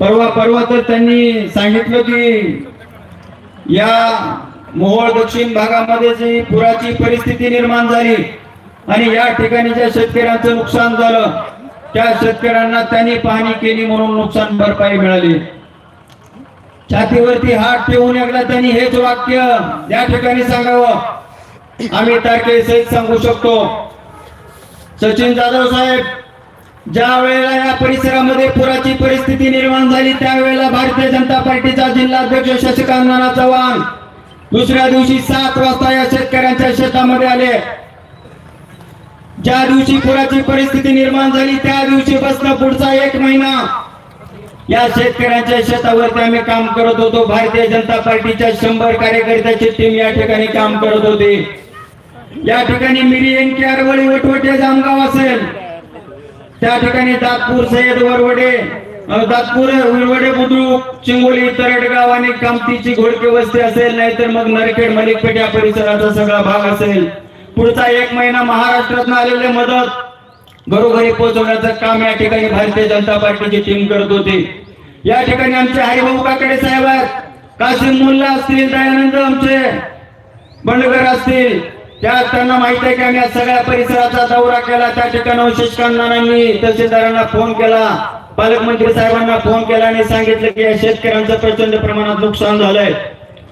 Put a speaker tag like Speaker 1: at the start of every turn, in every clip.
Speaker 1: परवा परवा तर त्यांनी सांगितलं की या मोहोळ दक्षिण भागामध्ये जी पुराची परिस्थिती निर्माण झाली आणि या ठिकाणी ज्या शेतकऱ्यांचं नुकसान झालं त्या शेतकऱ्यांना त्यांनी पाहणी केली म्हणून नुकसान भरपाई मिळाली. छातीवरती हात ठेवून एकदा त्यांनी हेच वाक्य या ठिकाणी सांगावं. आम्ही तारखेसहित सांगू शकतो. सचिन जाधव साहेब ज्या वेळेला या परिसरामध्ये पुराची परिस्थिती निर्माण झाली त्यावेळेला भारतीय जनता पार्टीचा जिल्हाध्यक्ष शशिकांत चव्हाण दुसऱ्या दिवशी सात वाजता या शेतकऱ्यांच्या शेतामध्ये आले. ज्या दिवशी पुराची परिस्थिती निर्माण झाली त्या दिवशी बसला पुढचा एक महिना. या शेतकऱ्यांच्या शेतावरती आम्ही काम करत होतो. भारतीय जनता पार्टीच्या शंभर कार्यकर्त्याची टीम या ठिकाणी काम करत होती. या ठिकाणी मिरी एनके आरवळी वटवटे जामगाव असेल. त्या ठिकाणी दातपूर सय्यद वरवडे दातपूर विरवडे बुद्रुक चिंगोली तरडगाव आणि कामतीची घोडके वस्ती असेल नाहीतर मग नरखेड मलिकपेठ या परिसराचा सगळा भाग असेल. पुढचा एक महिना महाराष्ट्रातून आलेले मदत घरोघरी पोहोचवण्याचं काम या ठिकाणी भारतीय जनता पार्टीची टीम करत होती. या ठिकाणी आमचे हरिभाऊ काकडे साहेब आहेत. कासिम मुल्ला असतील दयानंद आमचे बंडगर असतील त्या त्यांना माहीत आहे की आम्ही सगळ्या परिसराचा दौरा केला. त्या ठिकाणी शशिकांतांनी तहसीलदारांना फोन केला. पालकमंत्री साहेबांना फोन केला आणि सांगितलं की या शेतकऱ्यांचं प्रचंड प्रमाणात नुकसान झालंय.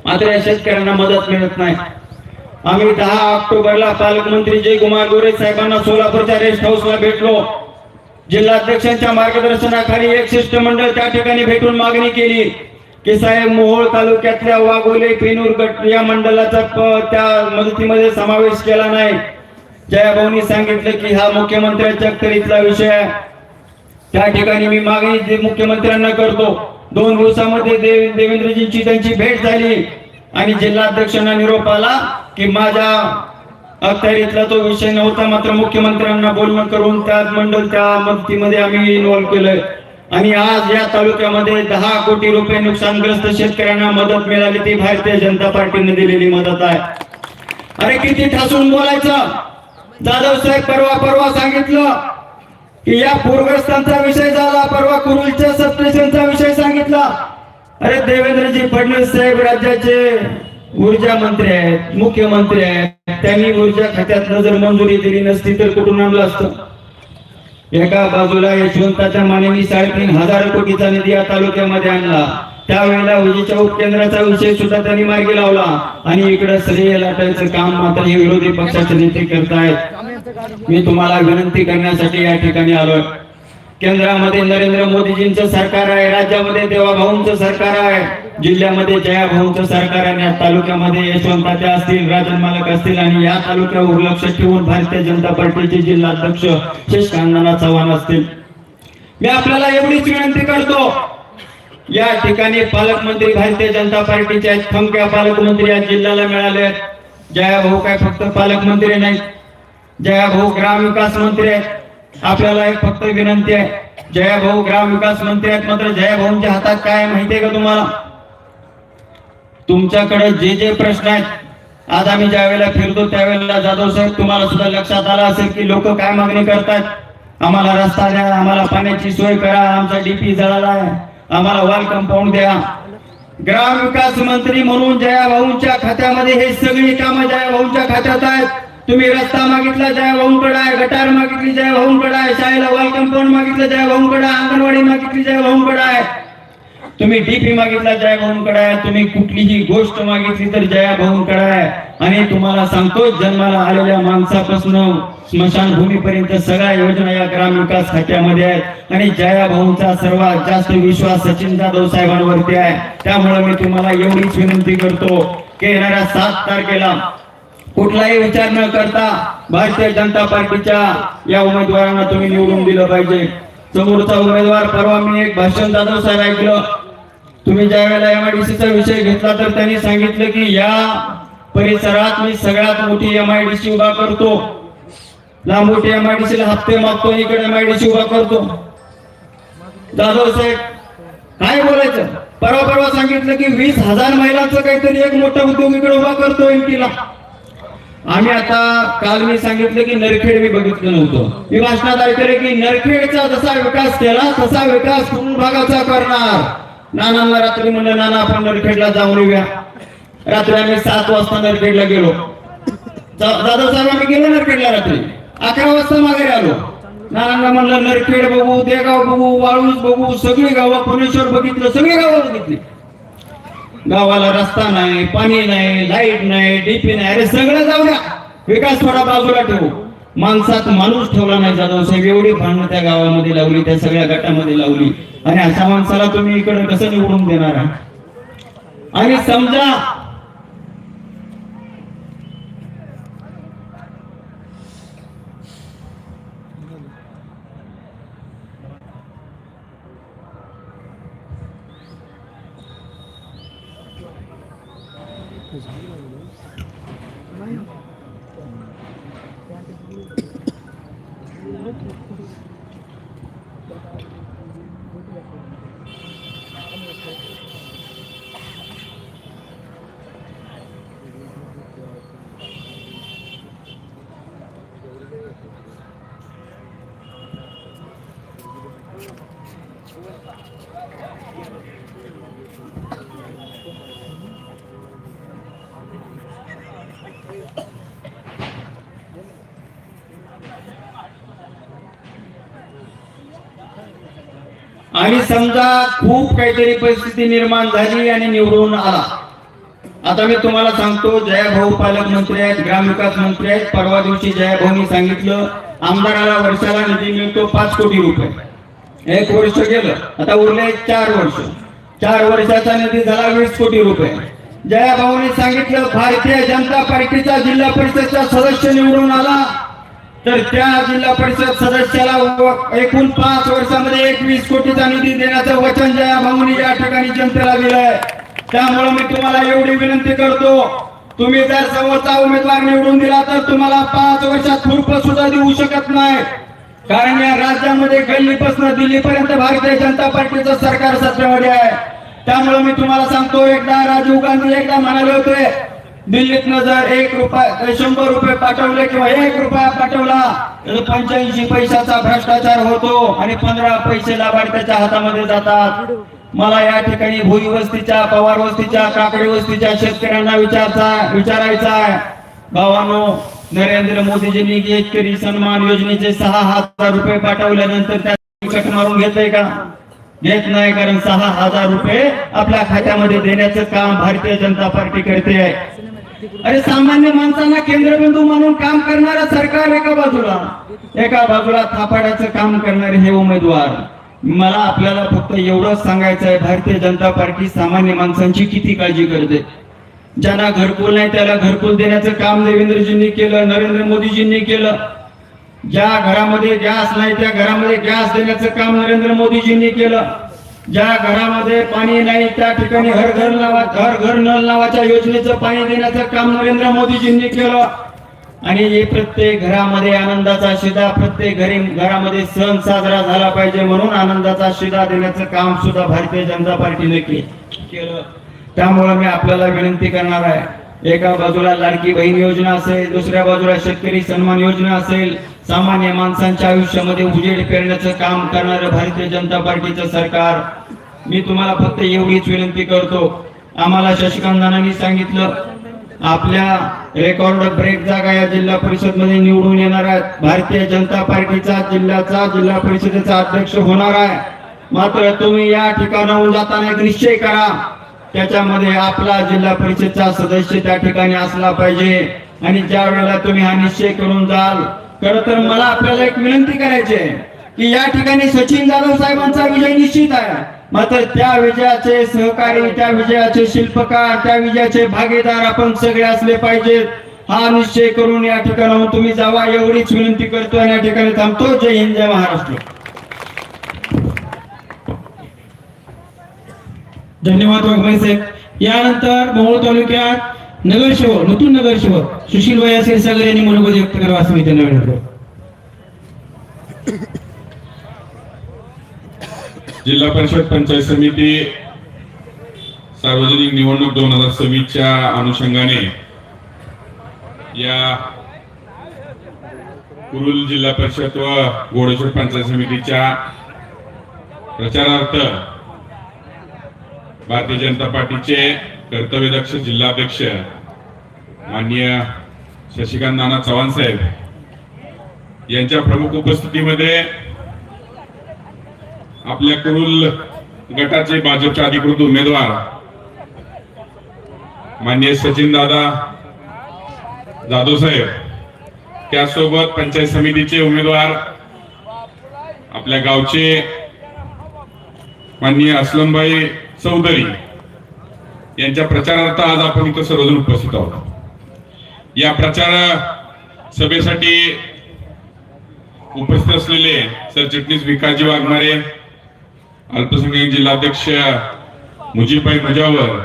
Speaker 1: मात्र या शेतकऱ्यांना मदत मिळत नाही. आम्ही दहा ऑक्टोबरला पालकमंत्री जय कुमार गोरे साहेबांना सोलापूरच्या रेस्ट हाऊसला भेटलो. जिल्हाध्यक्षांच्या मार्गदर्शनाखाली एक शिष्टमंडळ त्या ठिकाणी भेटून मागणी केली. साहेब मोहोळ तालुक्यातल्या वाघोले पेनूर गट या मंडळाचा त्या मदतीमध्ये समावेश केला नाही. जयाभाऊनी सांगितलं की हा मुख्यमंत्र्यांच्या अखत्यारीतला विषय आहे. त्या ठिकाणी मी मागणी मुख्यमंत्र्यांना करतो. दोन दिवसामध्ये देव देवेंद्रजींची त्यांची भेट झाली. आणि जिल्हाध्यक्षांना निरोप आला की माझ्या अखत्यारीतला तो विषय नव्हता मात्र मुख्यमंत्र्यांना बोलणं करून त्या मंडळ त्या मदतीमध्ये आम्ही इन्व्हॉल्व्ह केलंय. आणि आज या तालुक्यामध्ये दहा कोटी रुपये नुकसानग्रस्त शेतकऱ्यांना मदत मिळाली ती भारतीय जनता पार्टीने दिलेली मदत आहे. अरे किती ठासून बोलायचं? जाधव साहेब परवा परवा सांगितलं की या पूरग्रस्तांचा विषय झाला परवा कुरुलच्या सबस्टेशनचा विषय सांगितला. अरे देवेंद्रजी फडणवीस साहेब राज्याचे ऊर्जा मंत्री आहेत मुख्यमंत्री आहेत त्यांनी ऊर्जा खात्यात जर मंजुरी दिली नसती तर कुठून आणलं असतं? एका बाजूला यशवंताच्या मानेनी साडेतीन हजार कोटीचा निधी या तालुक्यामध्ये आणला. त्यावेळेला विजेच्या उपकेंद्राचा विषय सुद्धा त्यांनी मार्गी लावला. आणि इकडे श्रेय लाटायचं काम मात्र हे विरोधी पक्षाचे नेते करतायत. मी तुम्हाला विनंती करण्यासाठी या ठिकाणी आलोय. केंद्रामध्ये नरेंद्र मोदीजींचं सरकार आहे राज्यामध्ये देवाभाऊंचं सरकार आहे. जिल्ह्यामध्ये जयाभाऊंचं सरकार आणि या तालुक्यामध्ये यशवंताच्या असतील राजन मालक असतील आणि या तालुक्यावर लक्ष ठेवून भारतीय जनता पार्टीचे जिल्हाध्यक्ष शशिकांत चव्हाण असतील. मी आपल्याला एवढीच विनंती करतो या ठिकाणी पालकमंत्री भारतीय जनता पार्टीचे आहेत पालकमंत्री या जिल्ह्याला मिळाले आहेत. जयाभाऊ काय फक्त पालकमंत्री नाही जयाभाऊ ग्राम विकास मंत्री आहेत. आपल्याला एक फक्त विनंती आहे जयाभाऊ ग्राम विकास मंत्री आहेत मात्र जयाभाऊंच्या हातात काय आहे माहितीये का तुम्हाला? तुमच्याकडे जे जे प्रश्न आहेत आज आम्ही ज्या वेळेला फिरतो त्यावेळेला जाधव साहेब तुम्हाला सुद्धा लक्षात आलं असेल की लोक काय मागणी करतात? आम्हाला रस्ता द्या आम्हाला पाण्याची सोय करा आमचा डीपी जळाला आम्हाला वॉल कंपाऊंड द्या. ग्राम विकास मंत्री म्हणून जया भाऊंच्या खात्यामध्ये हे सगळी कामं जयाभाऊंच्या खात्यात आहेत. तुम्ही रस्ता मागितला जयाभाऊंकडे आहे. गटार मागितली जयाभाऊंकडे आहे. शाळेला वॉल कंपाऊंड मागितलं जया भाऊंकडे अंगणवाडी मागितली जयाभाऊंकडे आहे. तुम्ही डीपी मागितला जयाभाऊंकडे आहे तुम्ही कुठलीही गोष्ट मागितली तर जयाभाऊंकडे आहे आणि तुम्हाला सांगतो जन्माला आलेल्या माणसापासून स्मशानभूमीपर्यंत सगळ्या योजना या ग्राम विकास खात्यामध्ये आहेत. आणि जया भाऊंचा सर्वात जास्त विश्वास सचिन जाधव साहेबांवरती आहे. त्यामुळे मी तुम्हाला एवढीच विनंती करतो की येणाऱ्या सात तारखेला कुठलाही विचार न करता भारतीय जनता पार्टीच्या या उमेदवारांना तुम्ही निवडून दिलं पाहिजे. समोरचा उमेदवार परवा मी एक भाषण जाधव साहेब ऐकलं. तुम्ही ज्या वेळेला एमआयडीसीचा विषय घेतला तर त्यांनी सांगितलं की या परिसरात मी सगळ्यात मोठी एमआयडीसी उभा करतो. लांबोटी एमआयडीसीला हप्ते मागतो इकडे एमआयडीसी उभा करतो. जाधव साहेब काय बोलायचं? परवा परवा सांगितलं की वीस हजार महिलांचं काहीतरी एक मोठा उद्योग इकडे उभा करतो एमटीला आम्ही आता काल मी सांगितलं की नरखेड मी बघितलं नव्हतं. मी भाषणात ऐकले की नरखेडचा जसा विकास केला तसा विकास पूर्ण भागाचा करणार. नानांना रात्री म्हणलं नाना आपण नरखेडला जाऊन येऊया. रात्री आम्ही सात वाजता नरखेडला गेलो. दादा साहेब आम्ही गेलो नरखेडला रात्री. अकरा वाजता मागे आलो. नानांना म्हणलं नरखेड बघू देगाव बघू वाळूस बघू सगळी गावं पुणेश्वर बघितलं सगळी गावं बघितली. गावाला रस्ता नाही पाणी नाही लाइट नाही डीपी नाही अरे सगळं जाऊ द्या विकास थोडा बाजूला ठेवू. माणसात माणूस ठेवला नाही जाधव साहेब एवढी भांडणं त्या गावामध्ये लावली त्या सगळ्या गटामध्ये लावली. आणि अशा माणसाला तुम्ही इकडे कसं निवडून देणार? आणि समजा आणि समजा खूप काहीतरी परिस्थिती निर्माण झाली आणि निवडून आला. आता मी तुम्हाला सांगतो जयाभाऊ पालकमंत्री आहेत ग्रामविकास मंत्री आहेत. परवा दिवशी जयाभाऊनी सांगितलं आमदाराला वर्षाला निधी मिळतो पाच कोटी रुपये. एक वर्ष गेलं आता उरले चार वर्ष. चार वर्षाचा निधी झाला वीस कोटी रुपये. जयाभाऊनी सांगितलं भारतीय जनता पार्टीचा जिल्हा परिषदचा सदस्य निवडून आला. तर त्या जिल्हा परिषद सदस्याला एकूण पाच वर्षामध्ये एकवीस कोटीचा निधी देण्याचं वचन जया भाऊनी या ठिकाणी जनतेला दिलंय. त्यामुळे मी तुम्हाला एवढी विनंती करतो तुम्ही जर समोरचा उमेदवार निवडून दिला तर तुम्हाला पाच वर्षात खुर्प सुद्धा देऊ शकत नाही. कारण या राज्यामध्ये गल्लीपासून दिल्लीपर्यंत भारतीय जनता पार्टीचं सरकार सत्तेमध्ये आहे. त्यामुळे मी तुम्हाला सांगतो एकदा राजीव गांधी एकदा म्हणाले होते दिल्लीतनं जर एक रुपया शंभर रुपये पाठवले किंवा एक रुपया पाठवला तर पंच्याऐंशी पैशाचा भ्रष्टाचार होतो आणि पंधरा पैसे लाभार्थ्याच्या हातामध्ये जातात. मला या ठिकाणी भुई वस्तीच्या पवार वस्तीच्या काकडी वस्तीच्या शेतकऱ्यांना विचारचा विचारायचा आहे. भावानो नरेंद्र मोदीजींनी शेतकरी सन्मान योजनेचे सहा हजार रुपये पाठवल्यानंतर त्या कट मारून घेतय का? घेत नाही कारण सहा हजार रुपये आपल्या खात्यामध्ये देण्याचं काम भारतीय जनता पार्टी करते. आहे अरे सामान्य माणसांना केंद्रबिंदू म्हणून काम करणार सरकार एका बाजूला. एका बाजूला थापाड्याचं काम करणारे हे उमेदवार. मला आपल्याला फक्त एवढंच सांगायचं आहे भारतीय जनता पार्टी सामान्य माणसांची किती काळजी करते? ज्यांना घरकुल नाही त्याला घरकुल देण्याचं काम देवेंद्रजींनी केलं नरेंद्र मोदीजींनी केलं. ज्या घरामध्ये गॅस नाही त्या घरामध्ये गॅस देण्याचं काम नरेंद्र मोदीजींनी केलं. ज्या घरामध्ये पाणी नाही त्या ठिकाणी हर घर नावा घर घर नल नावाच्या योजनेचं पाणी देण्याचं काम नरेंद्र मोदीजींनी केलं. आणि हे प्रत्येक घरामध्ये आनंदाचा शिदा प्रत्येक घरी घरामध्ये सण साजरा झाला पाहिजे म्हणून आनंदाचा शिदा देण्याचं काम सुद्धा भारतीय जनता पार्टीने केलं. त्यामुळे मी आपल्याला विनंती करणार आहे. एका बाजूला लाडकी बहीण योजना असेल दुसऱ्या बाजूला शेतकरी सन्मान योजना असेल सामान्य माणसांच्या आयुष्यामध्ये उजेड पेरण्याचं काम करणारं भारतीय जनता पार्टीचं सरकार. मी तुम्हाला फक्त एवढीच विनंती करतो. आम्हाला शशिकांत नानांनी सांगितलं आपल्या रेकॉर्ड ब्रेक जागा या जिल्हा परिषदमध्ये निवडून येणार आहेत. भारतीय जनता पार्टीचा जिल्ह्याचा जिल्हा परिषदेचा अध्यक्ष होणार आहे. मात्र तुम्ही या ठिकाणाहून जाताना एक निश्चय करा. त्याच्यामध्ये आपला जिल्हा परिषदचा सदस्य त्या ठिकाणी असला पाहिजे. आणि ज्या वेळेला तुम्ही हा निश्चय करून जाल खर तर मला आपल्याला एक विनंती करायची आहे की या ठिकाणी सचिन जाधव साहेबांचा विजय निश्चित आहे. मात्र त्या विजयाचे सहकारी त्या विजयाचे शिल्पकार त्या विजयाचे भागीदार आपण सगळे असले पाहिजेत. हा निश्चय करून या ठिकाणाहून तुम्ही जावा एवढीच विनंती करतो आणि या ठिकाणी थांबतो. जय हिंद जय महाराष्ट्र.
Speaker 2: धन्यवाद वाघमारे साहेब. यानंतर मोहोळ तालुक्यात नगरसेवक नूतन नगरसेवक सुशील भैया क्षीरसागर यांनी मनोगत व्यक्त करावा असं मी त्यांना विनंती
Speaker 3: जिल्हा परिषद पंचायत समिती सार्वजनिक निवडणूक दोन हजार सव्वीसच्या अनुषंगाने या कुरुल जिल्हा परिषद व गोडेश्वर पंचायत समितीच्या प्रचारार्थ भारतीय जनता पार्टीचे कर्तव्यदक्ष जिल्हाध्यक्ष माननीय शशिकांत नाना चव्हाण साहेब यांच्या प्रमुख उपस्थितीमध्ये आपल्या कुरुल गटाचे भाजपचे अधिकृत उमेदवार माननीय सचिन दादा जाधव साहेब त्यासोबत पंचायत समितीचे उमेदवार आपल्या गावचे माननीय असलमबाई चौधरी यांच्या प्रचारार्थ आज आपण इथं सर्वजण उपस्थित आहोत. या प्रचार सभेसाठी उपस्थित असलेले सरचिटणीस विकासजी वाघमारे अल्पसंख्याक जिल्हाध्यक्ष मुजीबाई मुजावर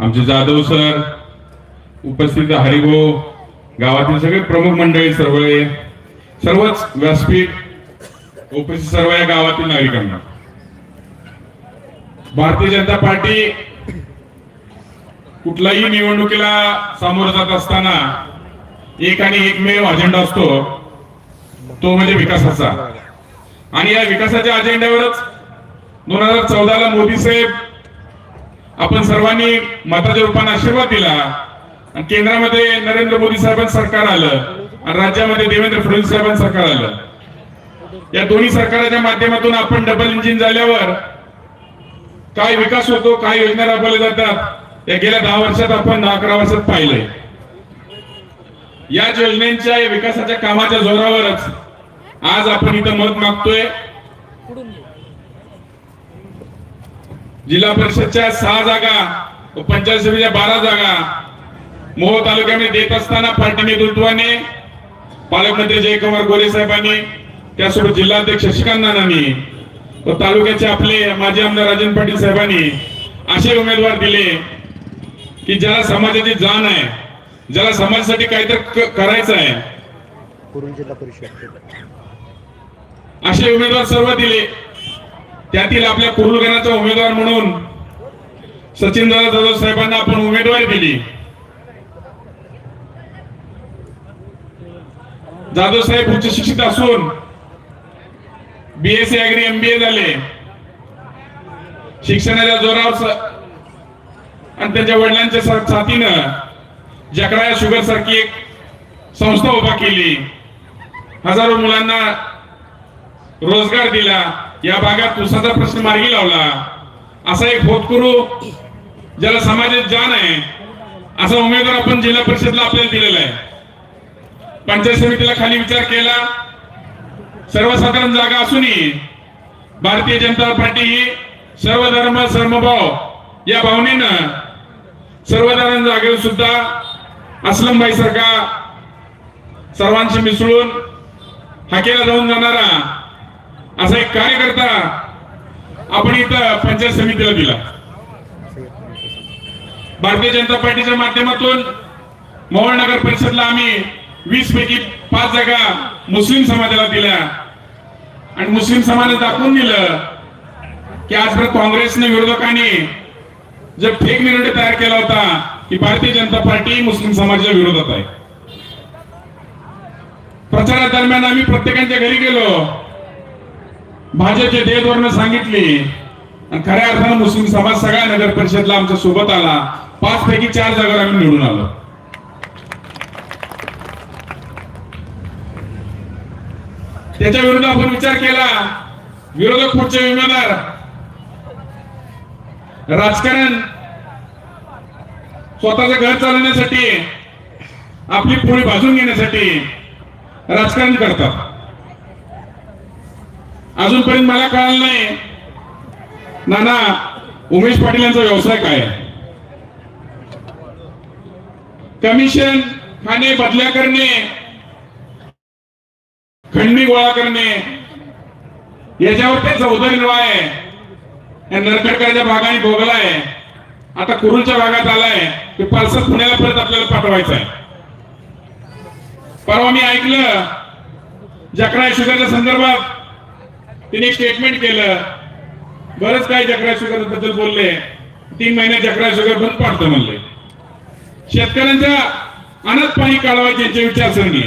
Speaker 3: आमचे जाधव सर उपस्थित हरिभाऊ गावातील सगळे प्रमुख मंडळी सर्व सर्वच व्यासपीठ उपस्थित सर्व या गावातील नागरिकांना. भारतीय जनता पार्टी कुठल्याही निवडणुकीला सामोरं जात असताना एक आणि एकमेव अजेंडा असतो तो म्हणजे विकासाचा. आणि या विकासाच्या अजेंड्यावरच दोन हजार चौदाला मोदी साहेब आपण सर्वांनी मताच्या रूपाने आशीर्वाद दिला. आणि केंद्रामध्ये नरेंद्र मोदी साहेबांचं सरकार आलं आणि राज्यामध्ये देवेंद्र फडणवीस साहेबांचं सरकार आलं. या दोन्ही सरकाराच्या माध्यमातून आपण डबल इंजिन झाल्यावर काय विकास होतो काय योजना राबवल्या जातात या गेल्या दहा वर्षात आपण दहा अकरा वर्षात पाहिलंय. या योजनेच्या या विकासाच्या कामाच्या जोरावरच आज आपण इथं मत मागतोय. जिल्हा परिषदच्या सहा जागा पंचायत समितीच्या बारा जागा मोह तालुक्यामध्ये देत असताना पार्टी नेतृत्वाने पालकमंत्री जयकुमार गोरे साहेबांनी त्यासोबत जिल्हाध्यक्ष शशिकांत नानांनी व तालुक्याचे आपले माजी आमदार राजन पाटील साहेबांनी असे उमेदवार दिले. की ज्याला समाजाची जाण आहे ज्याला समाजासाठी काहीतरी करायचं आहे. असे उमेदवार सर्व दिले. त्यातील आपल्या कुरुलगणाचा उमेदवार म्हणून सचिनदादा जाधव साहेबांना आपण उमेदवारी दिली. जाधव साहेब उच्च शिक्षित असून बीएससी अग्री एमबीए झाले. शिक्षणाच्या जोरावर आणि त्यांच्या वडिलांच्या साथीनं जकराया शुगर सारखी एक संस्था उभा केली. हजारो मुलांना रोजगार दिला. या भागात उसाचा प्रश्न मार्गी लावला. असा एक होतकुरू ज्याला समाजात जाण आहे असा उमेदवार आपण जिल्हा परिषदला आपल्याला दिलेला आहे. पंचायत समितीला खाली विचार केला. सर्वसाधारण जागा असूनही भारतीय जनता पार्टी ही सर्व धर्म सर्वभाव या भावनेनं सर्वदानंद जागेवर सुद्धा असलमबाई सारखा सर्वांशी मिसळून हाकेला जाऊन जाणारा असा एक कार्यकर्ता आपण इथं पंचायत समितीला दिला. भारतीय जनता पार्टीच्या माध्यमातून मोहोळ नगर परिषदला आम्ही वीस पैकी पाच जागा मुस्लिम समाजाला दिल्या. आणि मुस्लिम समाजाने दाखवून दिलं की आजपर्यंत काँग्रेसने विरोधकांनी जे फेक निर्णय तयार केला होता की भारतीय जनता पार्टी मुस्लिम समाजाच्या विरोधात आहे. प्रचारादरम्यान आम्ही प्रत्येकांच्या घरी गेलो. भाजपचे देह धोरण सांगितली. आणि खऱ्या अर्थानं मुस्लिम समाज सगळ्या नगर परिषदला आमच्यासोबत आला. पाच पैकी चार जागा आम्ही निवडून आलो. त्याच्या विरुद्ध आपण विचार केला. विरोधक पुढचे उमेदवार राजकारण स्वतःचं घर चालवण्यासाठी आपली पोळी भाजून घेण्यासाठी राजकारण करतात. अजूनपर्यंत मला कळालं नाही नाना उमेश पाटील यांचा व्यवसाय काय आहे? कमिशन खाणे बदल्या करणे खंडणी गोळा करणे याच्यावर ते उदरनिर्वाह आहे. या भागाने भोगला आहे. आता कुरुलच्या भागात आलाय. ते पार्सल पुण्याला परत आपल्याला पाठवायचं आहे. परवा मी ऐकलं जकरा शुगरच्या संदर्भात तिने स्टेटमेंट केलं. बरंच काही जकरा शुगरबद्दल बोलले. तीन महिने जकरा शुगर बंद पाडतो म्हणले. शेतकऱ्यांच्या अनाथ पाणी काढवायची यांची विचारसरणी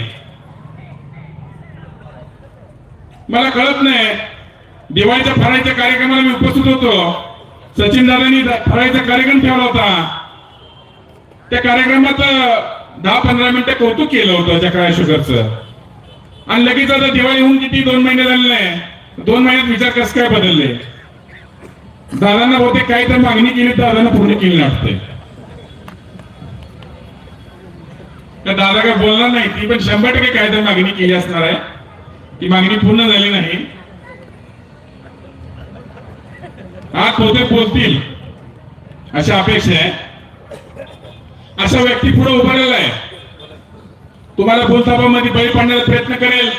Speaker 3: मला कळत नाही दिवाळीच्या फराळीच्या कार्यक्रमाला मी उपस्थित होतो. सचिन दादांनी फराळीचा कार्यक्रम ठेवला होता. त्या कार्यक्रमात दहा पंधरा मिनिटं कौतुक केलं होतं जकाळा शुगरचं. आणि लगेच आता दिवाळी होऊन किती? दोन महिने झाले नाही. दोन महिन्यात विचार कसं काय बदलले? दादांना बहुतेक काही तर मागणी केली तर दादांना पूर्ण केली नाही वाटते तर दादा काय बोलणार नाही? ती पण शंभर टक्के काय तर मागणी केली असणार आहे. ती मागणी पूर्ण झाली नाही. आज पोते पोचतील अशा अपेक्षा आहे. असा व्यक्ती पुढे उभारलेला आहे. तुम्हाला बोलताबामध्ये बळी पाडण्याचा प्रयत्न करेल.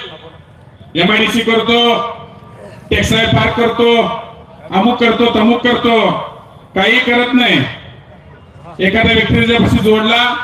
Speaker 3: एमआयडीसी करतो. टेक्सटाईल पार्क करतो. अमुक करतो तमुक करतो. काही करत नाही. एखाद्या व्यक्तीने जर जोडला